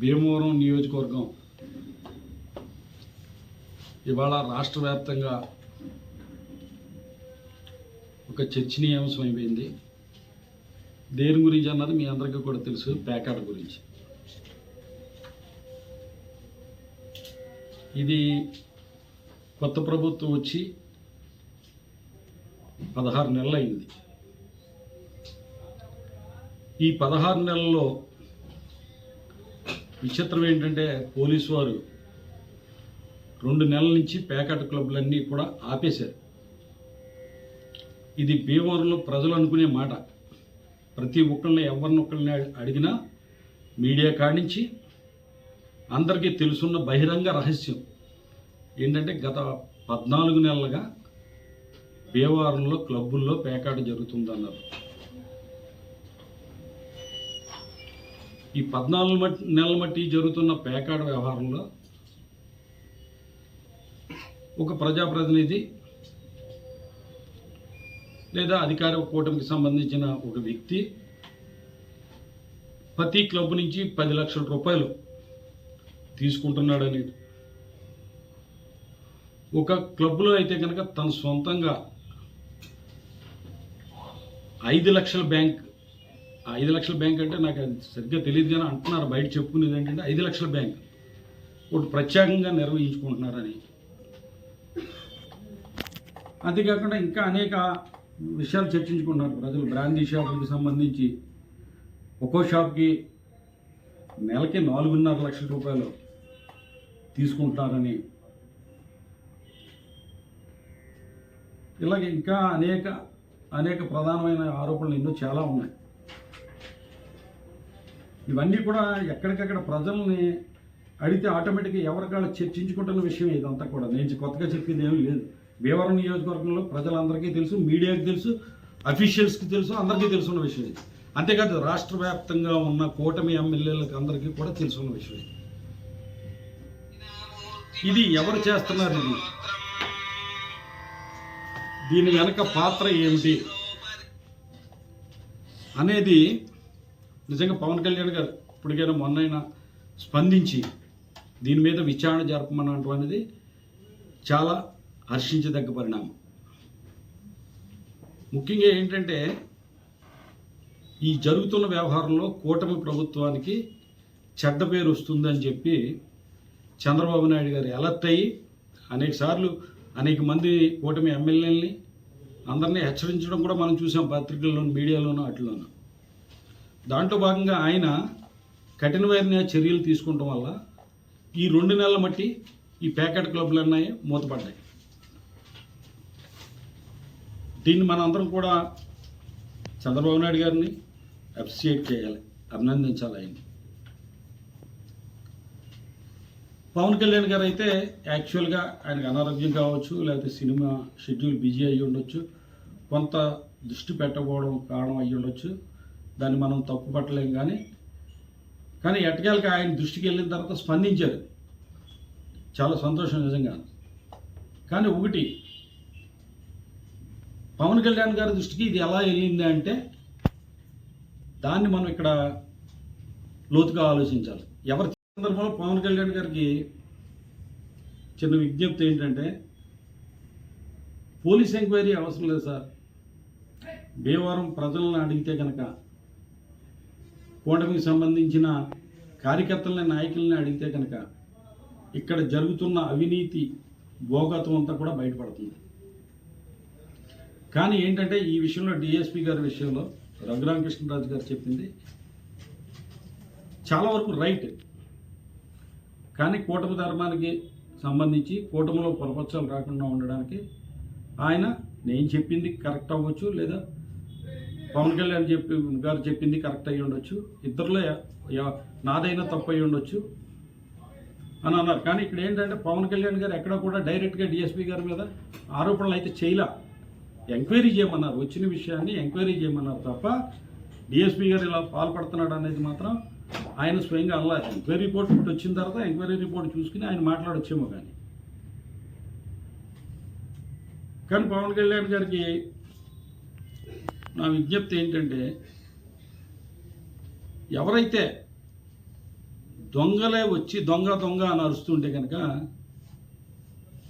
భీమవరం నియోజకవర్గం ఇవాళ రాష్ట్ర వ్యాప్తంగా ఒక చర్చనీయాంశం అయిపోయింది. దేని గురించి అన్నది మీ అందరికీ కూడా తెలుసు ప్యాకాట గురించి. ఇది కొత్త ప్రభుత్వం వచ్చి పదహారు నెలలు అయింది ఈ పదహారు నెలల్లో విచిత్రం ఏంటంటే పోలీసు వారు రెండు నెలల నుంచి ప్యాకెట్ క్లబ్లన్నీ కూడా ఆపేశారు. ఇది భీమవరంలో ప్రజలు అనుకునే మాట. ప్రతి ఒక్కరిని ఎవరినొక్కరిని అడిగినా మీడియా కాడించి అందరికీ తెలుసున్న బహిరంగ రహస్యం ఏంటంటే గత పద్నాలుగు నెలలుగా భీమవరంలో క్లబ్బుల్లో పేకాట జరుగుతుందన్నారు. ఈ పద్నాలుగు మట్- నెలల మట్టి జరుగుతున్న పేకాడ వ్యవహారంలో ఒక ప్రజాప్రతినిధి లేదా అధికార కూటమికి సంబంధించిన ఒక వ్యక్తి ప్రతి క్లబ్ నుంచి పది లక్షల రూపాయలు తీసుకుంటున్నాడని ఒక క్లబ్లో అయితే కనుక తన సొంతంగా ఐదు లక్షల బ్యాంక్ ఐదు లక్షల బ్యాంక్ అంటే నాకు అది సరిగ్గా తెలియదు కానీ అంటున్నారు బయట చెప్పుకునేది ఏంటంటే ఐదు లక్షల బ్యాంక్. ఒకటి ప్రత్యేకంగా నిర్వహించుకుంటున్నారని. అంతేకాకుండా ఇంకా అనేక విషయాలు చర్చించుకుంటున్నారు. ప్రజలు బ్రాందీ షాపులకు సంబంధించి ఒక్కో షాప్కి నెలకి నాలుగున్నర లక్షల రూపాయలు తీసుకుంటారని ఇలాగే ఇంకా అనేక అనేక ప్రధానమైన ఆరోపణలు ఎన్నో చాలా ఉన్నాయి. ఇవన్నీ కూడా ఎక్కడికక్కడ ప్రజల్ని అడిగితే ఆటోమేటిక్గా ఎవరికాళ్ళు చర్చించుకుంటున్న విషయం ఇదంతా కూడా. నేను కొత్తగా చెప్పింది ఏమీ లేదు. భీమవరం నియోజకవర్గంలో ప్రజలందరికీ తెలుసు మీడియాకి తెలుసు అఫీషియల్స్కి తెలుసు అందరికీ తెలుసున్న విషయం ఇది. అంతేకాదు రాష్ట్ర వ్యాప్తంగా ఉన్న కూటమి ఎమ్మెల్యేలకు అందరికీ కూడా తెలుసున్న విషయం ఇది. ఇది ఎవరు చేస్తున్నారు ఇది? దీని వెనక పాత్ర ఏమిటి? అనేది నిజంగా పవన్ కళ్యాణ్ గారు ఇప్పటికైనా మొన్నైనా స్పందించి దీని మీద విచారణ జరపమన్నటువంటిది చాలా హర్షించదగ్గ పరిణామం. ముఖ్యంగా ఏంటంటే ఈ జరుగుతున్న వ్యవహారంలో కూటమి ప్రభుత్వానికి చెడ్డ పేరు వస్తుందని చెప్పి చంద్రబాబు నాయుడు గారు అలర్ట్ అయ్యి అనేక సార్లు అనేక మంది కూటమి ఎమ్మెల్యేలని అందరినీ హెచ్చరించడం కూడా మనం చూసాం పత్రికల్లోనూ మీడియాలోనూ వాటిలోనూ దాంట్లో భాగంగా ఆయన కఠినమైన చర్యలు తీసుకోవటం వల్ల ఈ రెండు నెలల మట్టి ఈ ప్యాకెట్ క్లబ్లు అన్నాయి మూతపడ్డాయి. దీన్ని మనందరం కూడా చంద్రబాబు నాయుడు గారిని అప్రిషియేట్ చేయాలి అభినందించాలి ఆయన్ని. పవన్ కళ్యాణ్ గారు అయితే యాక్చువల్గా ఆయనకు అనారోగ్యం కావచ్చు లేకపోతే సినిమా షెడ్యూల్ బిజీ అయ్యి ఉండొచ్చు కొంత దృష్టి పెట్టకపోవడం కారణం అయ్యి ఉండొచ్చు. దాన్ని మనం తప్పు పట్టలేం కానీ కానీ ఎట్టకేళ్ళకి ఆయన దృష్టికి వెళ్ళిన తర్వాత స్పందించారు. చాలా సంతోషం నిజంగా. కానీ ఒకటి పవన్ కళ్యాణ్ గారి దృష్టికి ఇది ఎలా వెళ్ళింది అంటే దాన్ని మనం ఇక్కడ లోతుగా ఆలోచించాలి. ఎవరి సందర్భంలో పవన్ కళ్యాణ్ గారికి చిన్న విజ్ఞప్తి ఏంటంటే పోలీస్ ఎంక్వైరీ అవసరం లేదు సార్. భీమవరం ప్రజలను అడిగితే కనుక కూటమికి సంబంధించిన కార్యకర్తలని నాయకుల్ని అడిగితే కనుక ఇక్కడ జరుగుతున్న అవినీతి భోగత్వం అంతా కూడా బయటపడుతుంది. కానీ ఏంటంటే ఈ విషయంలో డిఎస్పీ గారి విషయంలో రఘురామకృష్ణరాజు గారు చెప్పింది చాలా వరకు రైట్. కానీ కూటమి ధర్మానికి సంబంధించి కూటమిలో పొరపచ్చాలు రాకుండా ఉండడానికి ఆయన నేను చెప్పింది కరెక్ట్ అవ్వచ్చు లేదా పవన్ కళ్యాణ్ చెప్పి గారు చెప్పింది కరెక్ట్ అయ్యి ఉండొచ్చు. ఇద్దరిలో నాదైనా తప్పు అయ్యి ఉండొచ్చు అని అన్నారు. కానీ ఇక్కడ ఏంటంటే పవన్ కళ్యాణ్ గారు ఎక్కడ కూడా డైరెక్ట్గా డిఎస్పీ గారి మీద ఆరోపణలు అయితే చేయలే. ఎంక్వైరీ చేయమన్నారు. వచ్చిన విషయాన్ని ఎంక్వైరీ చేయమన్నారు తప్ప డిఎస్పీ గారు ఇలా పాల్పడుతున్నాడు అనేది మాత్రం ఆయన స్వయంగా అనలేదు. ఎంక్వైరీ రిపోర్ట్ వచ్చిన తర్వాత ఎంక్వైరీ రిపోర్ట్ చూసుకుని ఆయన మాట్లాడొచ్చేమో కానీ కానీ పవన్ కళ్యాణ్ గారికి నా విజ్ఞప్తి ఏంటంటే ఎవరైతే దొంగలే వచ్చి దొంగ దొంగ అని అరుస్తుంటే కనుక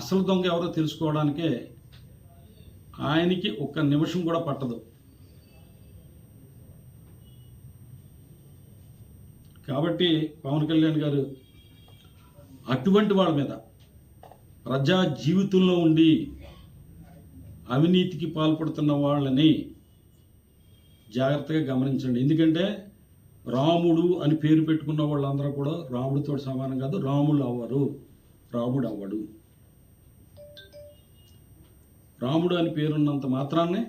అసలు దొంగ ఎవరో తెలుసుకోవడానికే ఆయనకి ఒక్క నిమిషం కూడా పట్టదు. కాబట్టి పవన్ కళ్యాణ్ గారు అటువంటి వాళ్ళ మీద ప్రజా జీవితంలో ఉండి అవినీతికి పాల్పడుతున్న వాళ్ళని జాగ్రత్తగా గమనించండి. ఎందుకంటే రాముడు అని పేరు పెట్టుకున్న వాళ్ళందరూ కూడా రాముడితో సమానం కాదు రాముడు అవ్వరు రాముడు అవ్వడు. రాముడు అని పేరున్నంత మాత్రాన్నే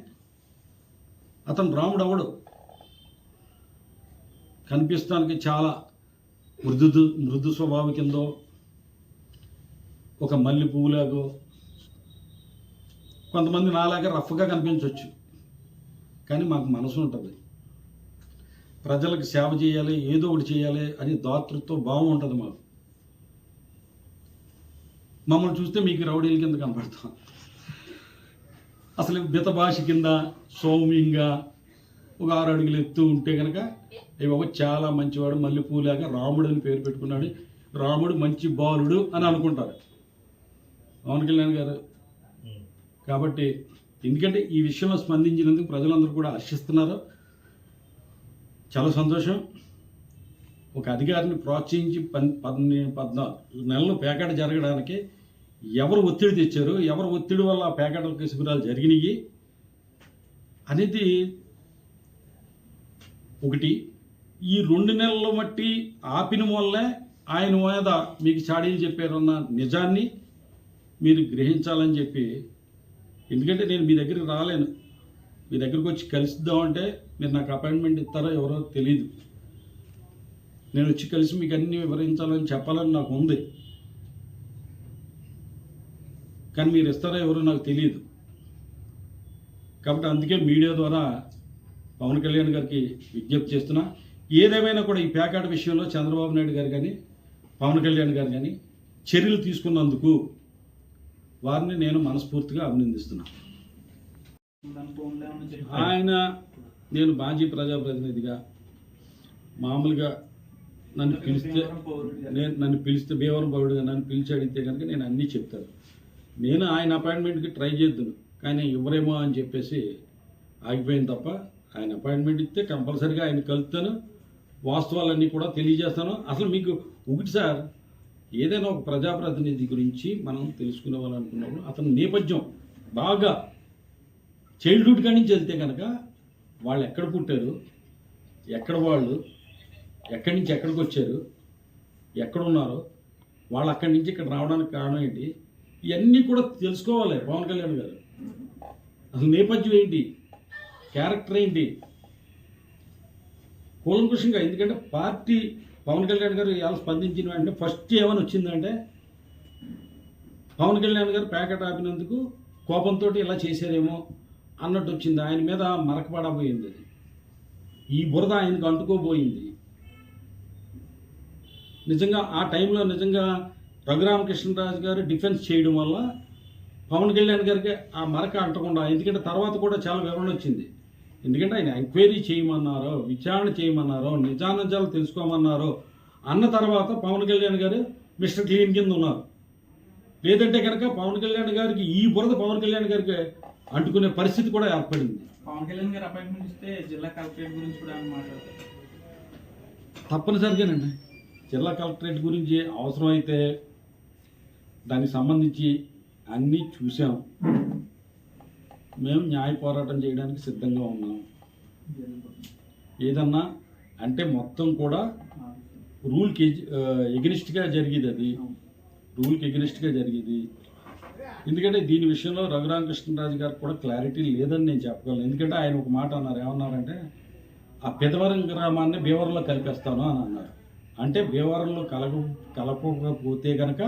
అతను రాముడు అవ్వడు. కనిపిస్తానికి చాలా మృదు మృదు స్వభావం కిందో ఒక మల్లె పువ్వులాగో కొంతమంది నాలాగా రఫ్గా కనిపించవచ్చు కానీ మాకు మనసు ఉంటుంది. ప్రజలకు సేవ చేయాలి ఏదో ఒకటి చేయాలి అని దాతృత్వ భావం ఉంటుంది మాకు. మమ్మల్ని చూస్తే మీకు రౌడీల కింద కనపడతాం. అసలు బిత భాష కింద సౌమ్యంగా ఒక ఆరు అడుగులు ఎత్తు ఉంటే కనుక ఈ బాబు చాలా మంచివాడు మల్లెపూలాగా రాముడు అని పేరు పెట్టుకున్నాడు. రాముడు మంచి బాలుడు అని అనుకుంటారు. పవన్ కళ్యాణ్ గారు? కాబట్టి ఎందుకంటే ఈ విషయంలో స్పందించినందుకు ప్రజలందరూ కూడా హర్షిస్తున్నారు చాలా సంతోషం. ఒక అధికారిని ప్రోత్సహించి పన్ పద్ని పద్నాలుగు నెలలు పేకాట జరగడానికి ఎవరు ఒత్తిడి తెచ్చారు ఎవరు ఒత్తిడి వల్ల ఆ పేకాటలకు శిబిరాలు జరిగినాయి అనేది ఒకటి. ఈ రెండు నెలల మట్టి ఆపిన వల్లే ఆయన మీద మీకు చాడీలు చెప్పారన్న నిజాన్ని మీరు గ్రహించాలని చెప్పి ఎందుకంటే నేను మీ దగ్గరికి రాలేను. మీ దగ్గరికి వచ్చి కలుద్దామంటే మీరు నాకు అపాయింట్మెంట్ ఇస్తారో ఎవరో తెలీదు. నేను వచ్చి కలిసి మీకు అన్ని వివరించాలని చెప్పాలని నాకు ఉంది. కానీ మీరు ఇస్తారో ఎవరో నాకు తెలియదు కాబట్టి అందుకే మీడియా ద్వారా పవన్ కళ్యాణ్ గారికి విజ్ఞప్తి చేస్తున్నా. ఏదేమైనా కూడా ఈ ప్యాకెట్ విషయంలో చంద్రబాబు నాయుడు గారు కానీ పవన్ కళ్యాణ్ గారు కానీ చర్యలు తీసుకున్నందుకు వారిని నేను మనస్ఫూర్తిగా అభినందిస్తున్నాను. ఆయన నేను మాజీ ప్రజాప్రతినిధిగా మామూలుగా నన్ను పిలిస్తే నేను నన్ను పిలిస్తే భీవరం పౌరుడుగా నన్ను పిలిచి అడిగితే కనుక నేను అన్నీ చెప్తాను. నేను ఆయన అపాయింట్మెంట్కి ట్రై చేద్దును కానీ ఇవ్వరేమో అని చెప్పేసి ఆగిపోయింది తప్ప ఆయన అపాయింట్మెంట్ ఇస్తే కంపల్సరీగా ఆయన కలుపుతాను వాస్తవాలన్నీ కూడా తెలియజేస్తాను. అసలు మీకు ఒకటి సార్ ఏదైనా ఒక ప్రజాప్రతినిధి గురించి మనం తెలుసుకోవాలనుకున్నప్పుడు అతని నేపథ్యం బాగా చైల్డ్హుడ్ కాడి నుంచి వెళ్తే కనుక వాళ్ళు ఎక్కడ పుట్టారు ఎక్కడ వాళ్ళు ఎక్కడి నుంచి ఎక్కడికి వచ్చారు ఎక్కడ ఉన్నారు వాళ్ళు అక్కడి నుంచి ఇక్కడ రావడానికి కారణం ఏంటి ఇవన్నీ కూడా తెలుసుకోవాలి పవన్ కళ్యాణ్ గారు. అసలు నేపథ్యం ఏంటి క్యారెక్టర్ ఏంటి కూలంకుషంగా ఎందుకంటే పార్టీ పవన్ కళ్యాణ్ గారు ఎలా స్పందించిన వెంటనే ఫస్ట్ ఏమని వచ్చిందంటే పవన్ కళ్యాణ్ గారు ప్యాకెట్ ఆపినందుకు కోపంతో ఇలా చేశారేమో అన్నట్టు వచ్చింది. ఆయన మీద మరకపడబోయింది అది. ఈ బురద ఆయనకు అంటుకోబోయింది. నిజంగా ఆ టైంలో నిజంగా రఘురామకృష్ణరాజు గారు డిఫెన్స్ చేయడం వల్ల పవన్ కళ్యాణ్ గారికి ఆ మరక అంటకుండా ఎందుకంటే తర్వాత కూడా చాలా వివరణ వచ్చింది. ఎందుకంటే ఆయన ఎంక్వైరీ చేయమన్నారో విచారణ చేయమన్నారో నిజానిజాలు తెలుసుకోమన్నారో అన్న తర్వాత పవన్ కళ్యాణ్ గారు మిస్టర్ క్లీన్ కింద ఉన్నారు. లేదంటే కనుక పవన్ కళ్యాణ్ గారికి ఈ బురద పవన్ కళ్యాణ్ గారికి అంటుకునే పరిస్థితి కూడా ఏర్పడింది. పవన్ కళ్యాణ్ గారు అపాయింట్మెంట్ ఇస్తే జిల్లా కలెక్టరేట్ గురించి కూడా మాట్లాడతారు. తప్పనిసరిగానండి. జిల్లా కలెక్టరేట్ గురించి అవసరమైతే దానికి సంబంధించి అన్నీ చూసాం మేము న్యాయ పోరాటం చేయడానికి సిద్ధంగా ఉన్నాం ఏదన్నా అంటే మొత్తం కూడా రూల్కి ఎగ్నిస్ట్గా జరిగేది అది. రూల్కి ఎగ్నిస్ట్గా జరిగేది. ఎందుకంటే దీని విషయంలో రఘురామకృష్ణరాజు గారికి కూడా క్లారిటీ లేదని నేను చెప్పగలను. ఎందుకంటే ఆయన ఒక మాట అన్నారు. ఏమన్నారంటే ఆ పెదవరం గ్రామాన్ని భీవరంలో కలిపేస్తాను అని అన్నారు. అంటే భీవరంలో కలగ కలపకపోతే కనుక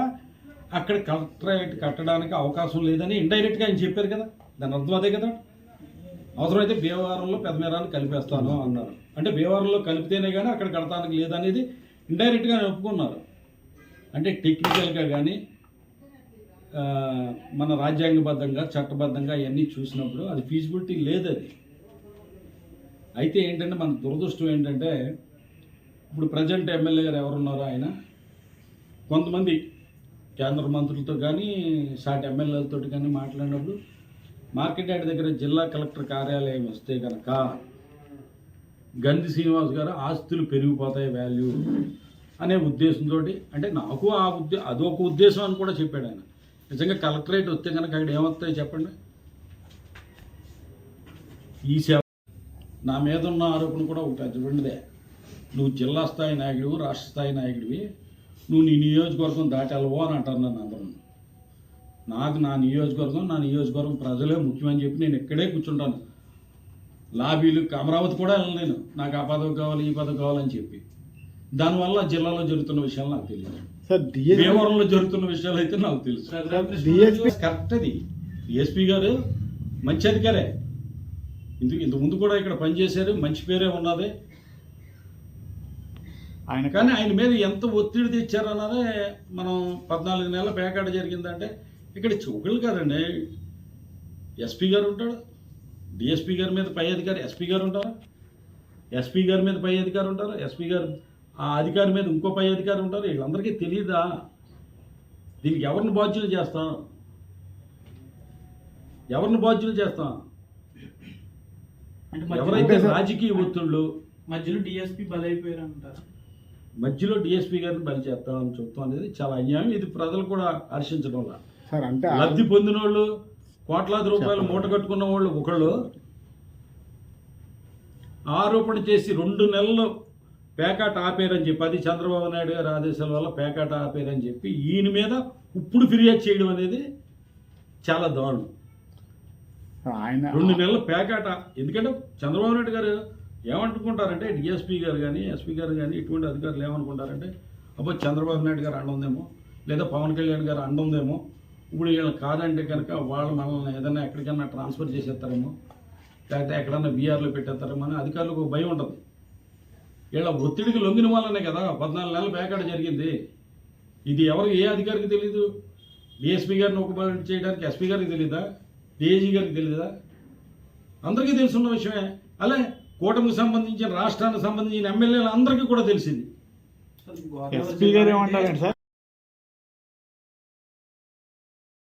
అక్కడ కలెక్టరేట్ కట్టడానికి అవకాశం లేదని ఇండైరెక్ట్గా ఆయన చెప్పారు కదా. దాని అర్థం అదే కదా? అవసరమైతే భీమవరంలో పెదమేరాన్ని కలిపేస్తాను అన్నారు. అంటే భీమవరంలో కలిపితేనే కానీ అక్కడ కడతానికి లేదనేది ఇండైరెక్ట్గా ఒప్పుకున్నారు. అంటే టెక్నికల్గా కానీ మన రాజ్యాంగబద్ధంగా చట్టబద్ధంగా అవన్నీ చూసినప్పుడు అది ఫీజిబిలిటీ లేదు అది అయితే ఏంటంటే మన దురదృష్టం ఏంటంటే ఇప్పుడు ప్రజెంట్ ఎమ్మెల్యే గారు ఎవరున్నారో ఆయన కొంతమంది కేంద్ర మంత్రులతో కానీ సాటి ఎమ్మెల్యేలతో కానీ మాట్లాడినప్పుడు మార్కెట్ యార్డ్ దగ్గర జిల్లా కలెక్టర్ కార్యాలయం వస్తే కనుక గంధి శ్రీనివాస్ గారు ఆస్తులు పెరిగిపోతాయి వాల్యూ అనే ఉద్దేశంతో అంటే నాకు ఆ ఉద్దే అదొక ఉద్దేశం అని కూడా చెప్పాడు ఆయన. నిజంగా కలెక్టరేట్ వస్తే కనుక అక్కడ ఏమొస్తాయి చెప్పండి? ఈ సేవ నా మీద ఉన్న ఆరోపణ కూడా ఒక పెద్దదే నువ్వు జిల్లా స్థాయి నాయకుడివి రాష్ట్ర స్థాయి నాయకుడివి నువ్వు నీ నియోజకవర్గం దాటాలవో అని అంటారు నన్ను అందరూ. నాకు నా నియోజకవర్గం నా నియోజకవర్గం ప్రజలే ముఖ్యమని చెప్పి నేను ఇక్కడే కూర్చుంటాను. లాబీలు అమరావతి కూడా వెళ్ళలేను నాకు ఆ పదవి కావాలి ఈ పదవి కావాలని చెప్పి. దానివల్ల జిల్లాలో జరుగుతున్న విషయాలు నాకు తెలియదు. భీమవరంలో జరుగుతున్న విషయాలు అయితే నాకు తెలుసు. డిఎస్పీ కరెక్ట్ అది. డిఎస్పీ గారు మంచి అధికారే. ఇందుకు ఇంత ముందు కూడా ఇక్కడ పనిచేశారు మంచి పేరే ఉన్నది. ఆయన కానీ ఆయన మీద ఎంత ఒత్తిడి తెచ్చారన్నదే మనం పద్నాలుగు నెలల పేకాట జరిగిందంటే ఇక్కడ చౌకలు కాదండి. ఎస్పీ గారు ఉంటాడు? డిఎస్పీ గారి మీద పై అధికారి ఎస్పీ గారు ఉంటారు? ఎస్పీ గారి మీద పై అధికారి ఉంటారు? ఎస్పీ గారు ఆ అధికారి మీద ఇంకో పై అధికారి ఉంటారు? వీళ్ళందరికీ తెలియదా దీనికి ఎవరిని బాధ్యులు చేస్తాం? ఎవరిని బాధ్యులు చేస్తాం? అంటే మధ్యలో- ఎవరైతే రాజకీయ ఒత్తిళ్ళు మధ్యలో డిఎస్పీ బలైపోయారు అంటారు మధ్యలో డిఎస్పీ గారిని బలి చేస్తామని చూస్తాం అనేది చాలా అన్యాయం. ఇది ప్రజలు కూడా హర్షించడం వల్ల సార్ అంటే లబ్ధి పొందిన వాళ్ళు కోట్లాది రూపాయలు మూట కట్టుకున్న వాళ్ళు ఒకళ్ళు ఆరోపణ చేసి రెండు నెలలు పేకాట ఆపేరని చెప్పి అది చంద్రబాబు నాయుడు గారి ఆదేశాల వల్ల పేకాట ఆపేరని చెప్పి ఈయన మీద ఇప్పుడు ఫిర్యాదు చేయడం అనేది చాలా దారుణం. ఆయన రెండు నెలలు పేకాట ఎందుకంటే చంద్రబాబు నాయుడు గారు ఏమనుకుంటారంటే డిఎస్పీ గారు కానీ ఎస్పీ గారు కానీ ఇటువంటి అధికారులు ఏమనుకుంటారంటే అబ్బో చంద్రబాబు నాయుడు గారు అండుందేమో లేదా పవన్ కళ్యాణ్ గారు అండుందేమో ఇప్పుడు వీళ్ళు కాదంటే కనుక వాళ్ళు మనల్ని ఏదైనా ఎక్కడికైనా ట్రాన్స్ఫర్ చేసేస్తారేమో లేకపోతే ఎక్కడన్నా బీఆర్లో పెట్టేస్తారేమో అని అధికారులకు భయం ఉంటుంది. వీళ్ళ ఒత్తిడికి లొంగిన వాళ్ళనే కదా పద్నాలుగు నెలల బ్యాకాడ జరిగింది. ఇది ఎవరికి ఏ అధికారికి తెలీదు? డిఎస్పీ గారిని ఒక చేయడానికి ఎస్పీ గారికి తెలీదా? డిఐజీ గారికి తెలీదా? అందరికీ తెలుసున్న విషయమే. అలా కూటమికి సంబంధించిన రాష్ట్రానికి సంబంధించిన ఎమ్మెల్యేలు అందరికీ కూడా తెలిసింది. ఎస్పీ గారు ఏమంటారండి సార్?